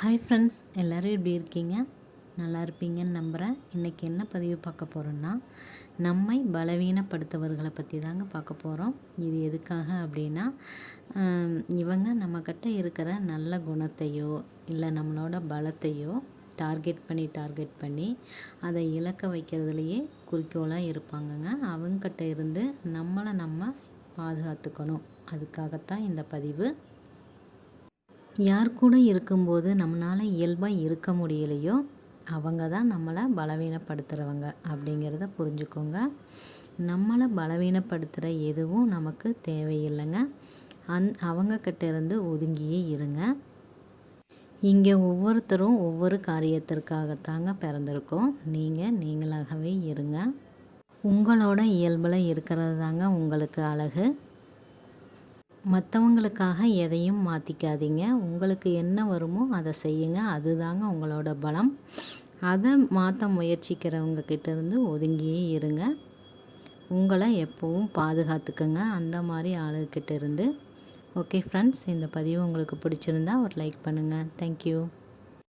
Hi friends எல்லோரும் எப்படி இருக்கீங்க? நல்லா இருப்பீங்கன்னு நம்புகிறேன் இன்றைக்கி என்ன பதிவு பார்க்க போகிறோன்னா நம்மை பலவீனப்படுத்தவர்களை பற்றி தாங்க பார்க்க போகிறோம் இது எதுக்காக அப்படின்னா இவங்க நம்மக்கிட்ட இருக்கிற நல்ல குணத்தையோ இல்லை நம்மளோட பலத்தையோ டார்கெட் பண்ணி டார்கெட் பண்ணி அதை இலக்க வைக்கிறதுலையே குறிக்கோளாக இருப்பாங்கங்க. அவங்கக்கிட்ட இருந்து நம்மளை நம்ம பாதுகாத்துக்கணும். அதுக்காகத்தான் இந்த பதிவு. யார் கூட இருக்கும்போது நம்மளால் இயல்பாக இருக்க முடியலையோ அவங்க தான் நம்மளை பலவீனப்படுத்துகிறவங்க அப்படிங்கிறத புரிஞ்சுக்கோங்க. நம்மளை பலவீனப்படுத்துகிற எதுவும் நமக்கு தேவையில்லைங்க. அந் அவங்கக்கிட்ட இருந்து ஒதுங்கியே இருங்க. இங்கே ஒவ்வொருத்தரும் ஒவ்வொரு காரியத்திற்காகத்தாங்க பிறந்திருக்கோம். நீங்கள் நீங்களாகவே இருங்க. உங்களோட இயல்பில் இருக்கிறது தாங்க உங்களுக்கு அழகு. மற்றவங்களுக்காக எதையும் மாற்றிக்காதீங்க உங்களுக்கு என்ன வருமோ அதை செய்யுங்க. அதுதாங்க உங்களோட பலம். அதை மாற்ற முயற்சிக்கிறவங்க கிட்டேருந்து ஒதுங்கியே இருங்க. உங்களை எப்போவும் பாதுகாத்துக்குங்க. அந்த மாதிரி ஆளுகிட்ட இருந்து ஓகே ஃப்ரெண்ட்ஸ் இந்த பதிவு உங்களுக்கு பிடிச்சிருந்தா ஒரு லைக் பண்ணுங்கள் தேங்க்யூ